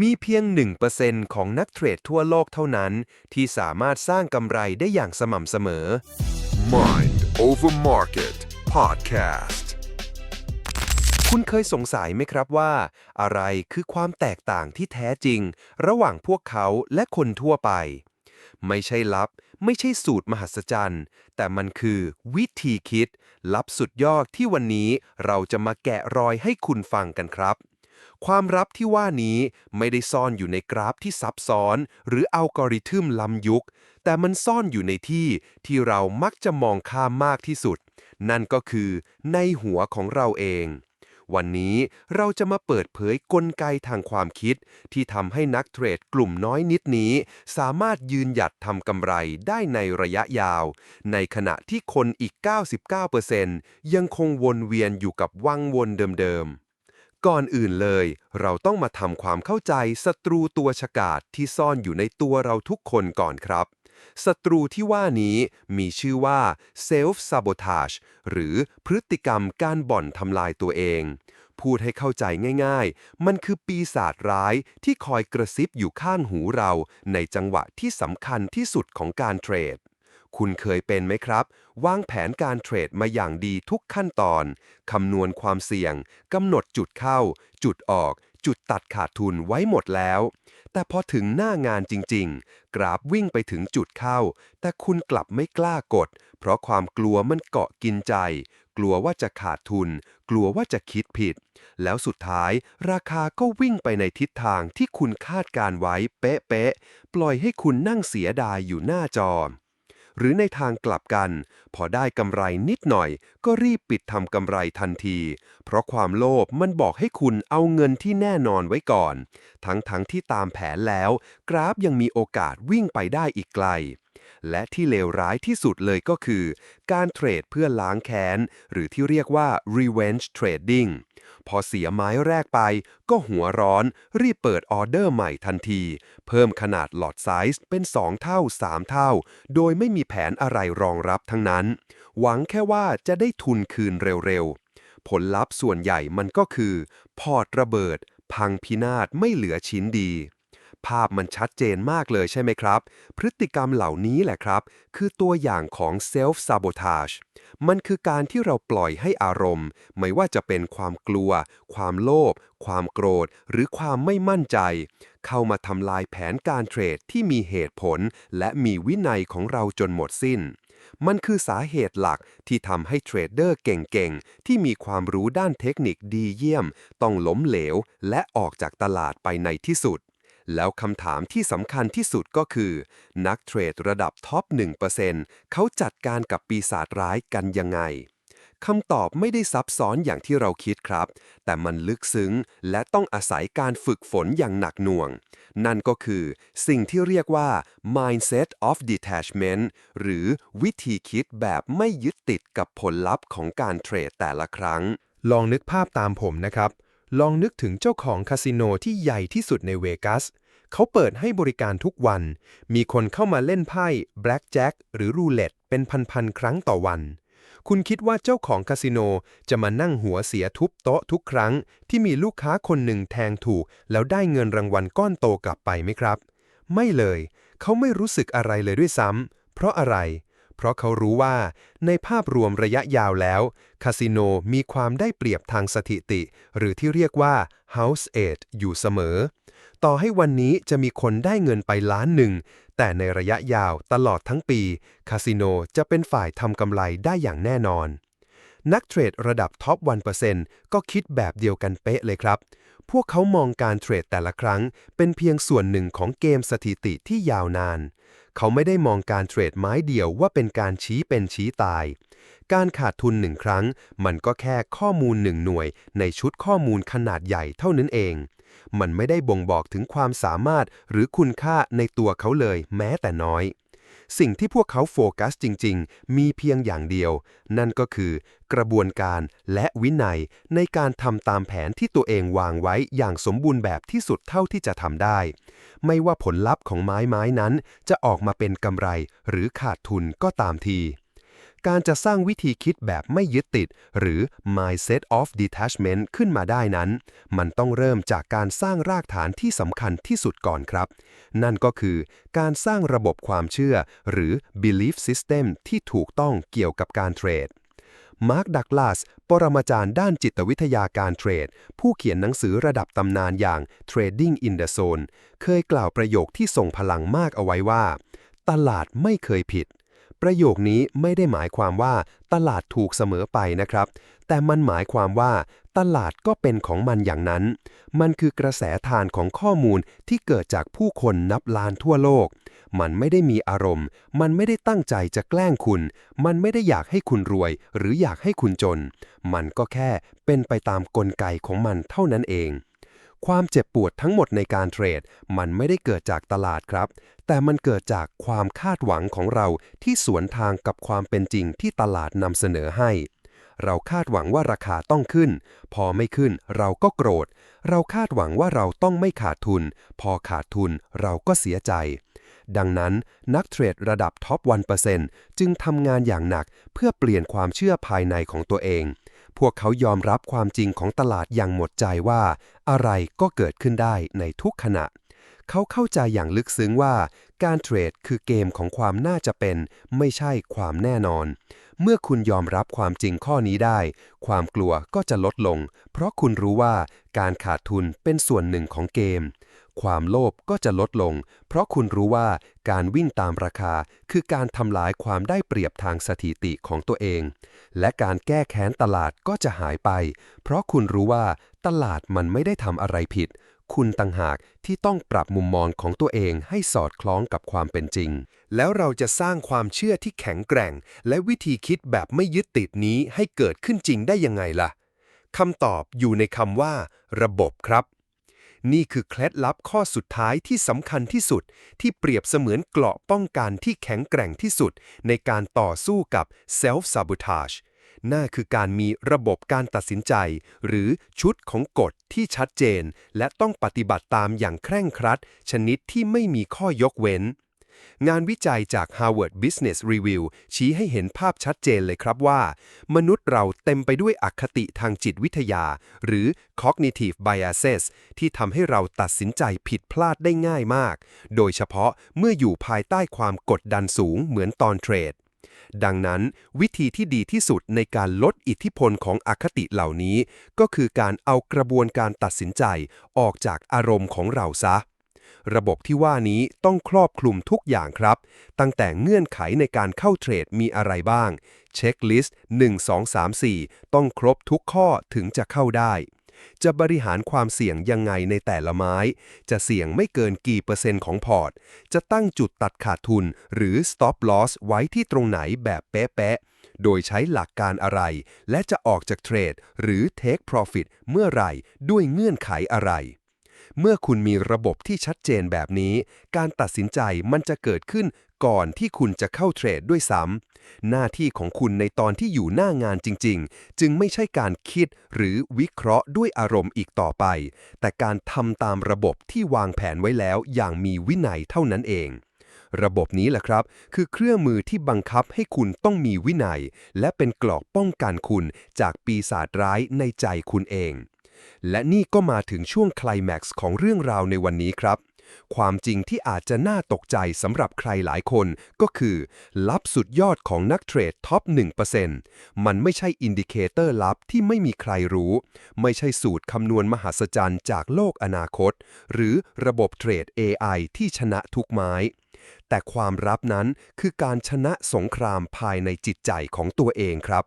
มีเพียง 1%ของนักเทรดทั่วโลกเท่านั้น ที่สามารถสร้างกำไรได้อย่างสม่ำเสมอ Mind Over Market Podcast. คุณเคยสงสัยไหมครับว่า อะไรคือความแตกต่างที่แท้จริง ระหว่างพวกเขาและคนทั่วไป ไม่ใช่ลับ ไม่ใช่สูตรมหัศจรรย์ แต่มันคือวิธีคิด ลับสุดยอดที่วันนี้เราจะมาแกะรอยให้คุณฟังกันครับ ความลับที่ว่านี้ไม่ได้ซ่อนอยู่ในกราฟที่ซับซ้อน หรืออัลกอริทึมล้ำยุค แต่มันซ่อนอยู่ในที่ที่เรามักจะมองข้ามมากที่สุด นั่นก็คือในหัวของเราเอง วันนี้เราจะมาเปิดเผยกลไกทางความคิด ที่ทำให้นักเทรดกลุ่มน้อยนิดนี้ สามารถยืนหยัดทำกำไรได้ในระยะยาว ในขณะที่คนอีก 99%ยังคงวนเวียนอยู่กับวังวนเดิมๆ ก่อนอื่นเลย เราต้องมาทำความเข้าใจศัตรูตัวฉกาจที่ซ่อนอยู่ในตัวเราทุกคนก่อนครับ ศัตรูที่ว่านี้มีชื่อว่า self sabotage หรือพฤติกรรมการบ่อนทำลายตัวเอง พูดให้เข้าใจง่ายๆ มันคือปีศาจร้ายที่คอยกระซิบอยู่ข้างหูเรา ในจังหวะที่สำคัญที่สุดของการเทรด คุณเคยเป็นไหมครับ วางแผนการเทรดมาอย่างดีทุกขั้นตอน คำนวณความเสี่ยง กำหนดจุดเข้า จุดออก จุดตัดขาดทุนไว้หมดแล้ว แต่พอถึงหน้างานจริง ๆ กราฟวิ่งไปถึงจุดเข้า แต่คุณกลับไม่กล้ากด เพราะความกลัวมันเกาะกินใจ กลัวว่าจะขาดทุน กลัวว่าจะคิดผิด แล้วสุดท้ายราคาก็วิ่งไปในทิศทางที่คุณคาดการไว้เป๊ะๆ ปล่อยให้คุณนั่งเสียดายอยู่หน้าจอ หรือในทางกลับกัน พอได้กำไรนิดหน่อย ก็รีบปิดทำกำไรทันที เพราะความโลภมันบอกให้คุณเอาเงินที่แน่นอนไว้ก่อน ทั้งๆทที่ตามแผนแล้ว กราฟยังมีโอกาสวิ่งไปได้อีกไกล และที่เลวร้ายที่สุดเลยก็คือ การเทรดเพื่อล้างแค้น หรือที่เรียกว่า revenge trading พอเสียไม้แรกไป ก็หัวร้อน รีบเปิดออเดอร์ใหม่ทันที เพิ่มขนาดหลอดไซส์เป็น 2 เท่า 3 เท่า โดยไม่มีแผนอะไรรองรับทั้งนั้น หวังแค่ว่าจะได้ทุนคืนเร็วๆ ผลลัพธ์ส่วนใหญ่มันก็คือ พอร์ตระเบิด พังพินาศไม่เหลือชิ้นดี ภาพมันชัดเจนมากเลยใช่ไหมครับ พฤติกรรมเหล่านี้แหละครับ คือตัวอย่างของ self sabotage มันคือการที่เราปล่อยให้อารมณ์ ไม่ว่าจะเป็นความกลัว ความโลภ ความโกรธ หรือความไม่มั่นใจ เข้ามาทำลายแผนการเทรดที่มีเหตุผล และมีวินัยของเราจนหมดสิ้น มันคือสาเหตุหลักที่ทำให้เทรดเดอร์เก่งๆ ที่มีความรู้ด้านเทคนิคดีเยี่ยม ต้องล้มเหลว และออกจากตลาดไปในที่สุด แล้วคำถามที่สำคัญที่สุดก็คือ นักเทรดระดับท็อป 1%เขาจัดการกับปีศาจร้ายกันยังไงคำตอบไม่ได้ซับซ้อนอย่างที่เราคิดครับ แต่มันลึกซึ้งและต้องอาศัยการฝึกฝนอย่างหนักหน่วง นั่นก็คือสิ่งที่เรียกว่า mindset of detachment หรือวิธีคิดแบบไม่ยึดติดกับผลลัพธ์ของการเทรดแต่ละครั้ง ลองนึกภาพตามผมนะครับ ลองนึกถึงเจ้าของคาสิโนที่ใหญ่ที่สุดในเวกัส เขาเปิดให้บริการทุกวัน มีคนเข้ามาเล่นไพ่แบล็กแจ็คหรือรูเล็ตเป็นพันๆครั้งต่อวัน คุณคิดว่าเจ้าของคาสิโนจะมานั่งหัวเสียทุบโต๊ะทุกครั้ง ที่มีลูกค้าคนหนึ่งแทงถูก แล้วได้เงินรางวัลก้อนโตกลับไปไหมครับ ไม่เลย เขาไม่รู้สึกอะไรเลยด้วยซ้ำเพราะอะไรเเพราะเขารู้ว่าในภาพรวมระยะยาวแล้ว คาสิโนมีความได้เปรียบทางสถิติ หรือที่เรียกว่า house edge อยู่เสมอ ต่อให้วันนี้จะมีคนได้เงินไปล้านหนึ่ง แต่ในระยะยาวตลอดทั้งปี คาสิโนจะเป็นฝ่ายทำกำไรได้อย่างแน่นอน นักเทรดระดับท็อป 1%ก็คิดแบบเดียวกันเป๊ะเลยครับพวกเขามองการเทรดแต่ละครั้ง เป็นเพียงส่วนหนึ่งของเกมสถิติที่ยาวนาน เขาไม่ได้มองการเทรดไม้เดียวว่าเป็นการชี้เป็นชี้ตาย การขาดทุนหนึ่งครั้ง มันก็แค่ข้อมูลหนึ่งหน่วย ในชุดข้อมูลขนาดใหญ่เท่านั้นเอง มันไม่ได้บ่งบอกถึงความสามารถหรือคุณค่าในตัวเขาเลยแม้แต่น้อย สิ่งที่พวกเขาโฟกัสจริง ๆ มีเพียงอย่างเดียว นั่นก็คือกระบวนการและวินัยในการทำตามแผนที่ตัวเองวางไว้อย่างสมบูรณ์แบบที่สุดเท่าที่จะทำได้ ไม่ว่าผลลัพธ์ของไม้ไม้นั้น จะออกมาเป็นกำไรหรือขาดทุนก็ตามที การจะสร้างวิธีคิดแบบไม่ยึดติด หรือ mindset of detachment ขึ้นมาได้นั้น มันต้องเริ่มจากการสร้างรากฐานที่สำคัญที่สุดก่อนครับ นั่นก็คือการสร้างระบบความเชื่อ หรือ belief system ที่ถูกต้องเกี่ยวกับการเทรดมาร์คดักลาส ปรมาจารย์ด้านจิตวิทยาการเทรด ผู้เขียนหนังสือระดับตำนานอย่าง Trading in the Zone เคยกล่าวประโยคที่ส่งพลังมากเอาไว้ว่า ตลาดไม่เคยผิด ประโยคนี้ไม่ได้หมายความว่าตลาดถูกเสมอไปนะครับ แต่มันหมายความว่า ตลาดก็เป็นของมันอย่างนั้น มันคือกระแสทานของข้อมูลที่เกิดจากผู้คนนับล้านทั่วโลก มันไม่ได้มีอารมณ์ มันไม่ได้ตั้งใจจะแกล้งคุณ มันไม่ได้อยากให้คุณรวย หรืออยากให้คุณจน มันก็แค่เป็นไปตามกลไกของมันเท่านั้นเอง ความเจ็บปวดทั้งหมดในการเทรด มันไม่ได้เกิดจากตลาดครับ แต่มันเกิดจากความคาดหวังของเราที่สวนทางกับความเป็นจริงที่ตลาดนำเสนอให้ เราคาดหวังว่าราคาต้องขึ้น พอไม่ขึ้นเราก็โกรธ เราคาดหวังว่าเราต้องไม่ขาดทุน พอขาดทุนเราก็เสียใจ ดังนั้นนักเทรดระดับท็อป1%จึงทำงานอย่างหนักเพื่อเปลี่ยนความเชื่อภายในของตัวเอง วกเขายอมรับความจริงของตลาดอย่างหมดใจว่า อะไรก็เกิดขึ้นได้ในทุกขณะ เขาเข้าใจอย่างลึกซึ้งว่า การเทรดคือเกมของความน่าจะเป็น ไม่ใช่ความแน่นอน เมื่อคุณยอมรับความจริงข้อนี้ได้ ความกลัวก็จะลดลง เพราะคุณรู้ว่าการขาดทุนเป็นส่วนหนึ่งของเกม ความโลภก็จะลดลง เพราะคุณรู้ว่าการวิ่งตามราคา คือการทำลายความได้เปรียบทางสถิติของตัวเอง และการแก้แค้นตลาดก็จะหายไป เพราะคุณรู้ว่าตลาดมันไม่ได้ทำอะไรผิด คุณต่างหากที่ต้องปรับมุมมองของตัวเองให้สอดคล้องกับความเป็นจริง แล้วเราจะสร้างความเชื่อที่แข็งแกร่ง และวิธีคิดแบบไม่ยึดติดนี้ให้เกิดขึ้นจริงได้ยังไงล่ะคำตอบอยู่ในคำว่า ระบบครับ นี่คือเคล็ดลับข้อสุดท้ายที่สำคัญที่สุด ที่เปรียบเสมือนเกราะป้องกันที่แข็งแกร่งที่สุด ในการต่อสู้กับ self sabotage น่าคือการมีระบบการตัดสินใจ หรือชุดของกฎที่ชัดเจน และต้องปฏิบัติตามอย่างเคร่งครัด ชนิดที่ไม่มีข้อยกเว้น งานวิจัยจาก Harvard Business Review ชี้ให้เห็นภาพชัดเจนเลยครับว่า มนุษย์เราเต็มไปด้วยอคติทางจิตวิทยา หรือ cognitive biases ที่ทำให้เราตัดสินใจผิดพลาดได้ง่ายมาก โดยเฉพาะเมื่ออยู่ภายใต้ความกดดันสูงเหมือนตอนเทรด ดังนั้น วิธีที่ดีที่สุดในการลดอิทธิพลของอคติเหล่านี้ ก็คือการเอากระบวนการตัดสินใจออกจากอารมณ์ของเราซะ ระบบที่ว่านี้ต้องครอบคลุมทุกอย่างครับ ตั้งแต่เงื่อนไขในการเข้าเทรดมีอะไรบ้าง เช็คลิสต์ 1 2 3 4 ต้องครบทุกข้อถึงจะเข้าได้ จะบริหารความเสี่ยงยังไงในแต่ละไม้ จะเสี่ยงไม่เกินกี่เปอร์เซ็นต์ของพอร์ต จะตั้งจุดตัดขาดทุน หรือ stop loss ไว้ที่ตรงไหนแบบเป๊ะๆ โดยใช้หลักการอะไร และจะออกจากเทรดหรือ take profit เมื่อไหร่ด้วยเงื่อนไขอะไร เมื่อคุณมีระบบที่ชัดเจนแบบนี้ การตัดสินใจมันจะเกิดขึ้นก่อนที่คุณจะเข้าเทรดด้วยซ้ำหน้าที่ของคุณในตอนที่อยู่หน้างานจริง ๆ จึงไม่ใช่การคิดหรือวิเคราะห์ด้วยอารมณ์อีกต่อไป แต่การทำตามระบบที่วางแผนไว้แล้วอย่างมีวินัยเท่านั้นเอง ระบบนี้แหละครับ คือเครื่องมือที่บังคับให้คุณต้องมีวินัย และเป็นกรอกป้องกันคุณจากปีศาจร้ายในใจคุณเอง และนี่ก็มาถึงช่วงคลแม็กซ์ของเรื่องราวในวันนี้ครับ ความจริงที่อาจจะน่าตกใจสำหรับใครหลายคน ก็คือลับสุดยอดของนักเทรดท็อป 1%มันไม่ใช่อินดิเคเตอร์ลับที่ไม่มีใครรู้ ไม่ใช่สูตรคำนวณมหัศจรรย์จากโลกอนาคต หรือระบบเทรด AI ที่ชนะทุกไม้แต่ความลับนั้นคือการชนะสงครามภายในจิตใจของตัวเองครับ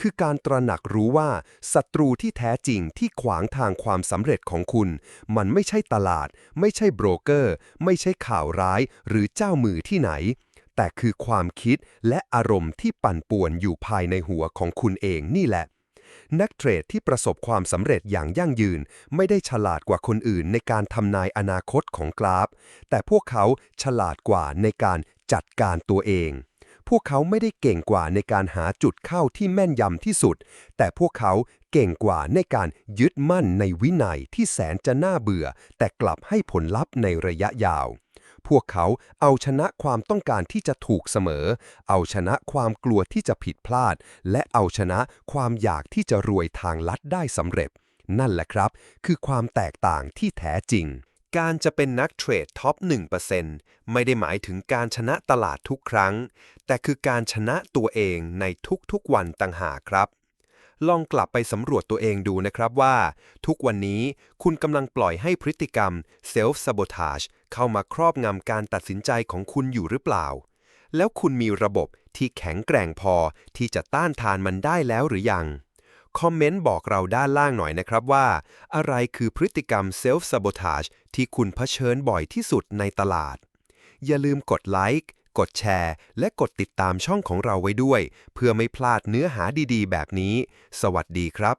คือการตระหนักรู้ว่าศัตรูที่แท้จริงที่ขวางทางความสำเร็จของคุณ มันไม่ใช่ตลาด ไม่ใช่โบรกเกอร์ ไม่ใช่ข่าวร้าย หรือเจ้ามือที่ไหน แต่คือความคิดและอารมณ์ที่ปั่นป่วนอยู่ภายในหัวของคุณเองนี่แหละนักเทรดที่ประสบความสำเร็จอย่างยั่งยืน ไม่ได้ฉลาดกว่าคนอื่นในการทำนายอนาคตของกราฟ แต่พวกเขาฉลาดกว่าในการจัดการตัวเอง พวกเขาไม่ได้เก่งกว่าในการหาจุดเข้าที่แม่นยำที่สุด แต่พวกเขาเก่งกว่าในการยึดมั่นในวินัยที่แสนจะน่าเบื่อ แต่กลับให้ผลลัพธ์ในระยะยาว พวกเขาเอาชนะความต้องการที่จะถูกเสมอ เอาชนะความกลัวที่จะผิดพลาด และเอาชนะความอยากที่จะรวยทางลัดได้สำเร็จ นั่นแหละครับ คือความแตกต่างที่แท้จริง การจะเป็นนักเทรดท็อป 1%ไม่ได้หมายถึงการชนะตลาดทุกครั้ง แต่คือการชนะตัวเองในทุกๆวันต่างหากครับ ลองกลับไปสำรวจตัวเองดูนะครับว่า ทุกวันนี้คุณกำลังปล่อยให้พฤติกรรม self sabotage เข้ามาครอบงำการตัดสินใจของคุณอยู่หรือเปล่า แล้วคุณมีระบบที่แข็งแกร่งพอที่จะต้านทานมันได้แล้วหรือยัง คอมเมนต์บอกเราด้านล่างหน่อยนะครับว่า อะไรคือพฤติกรรม self sabotage ที่คุณเผชิญบ่อยที่สุดในตลาด อย่าลืมกดไลค์กดแชร์ และกดติดตามช่องของเราไว้ด้วย เพื่อไม่พลาดเนื้อหาดีๆ แบบนี้ สวัสดีครับ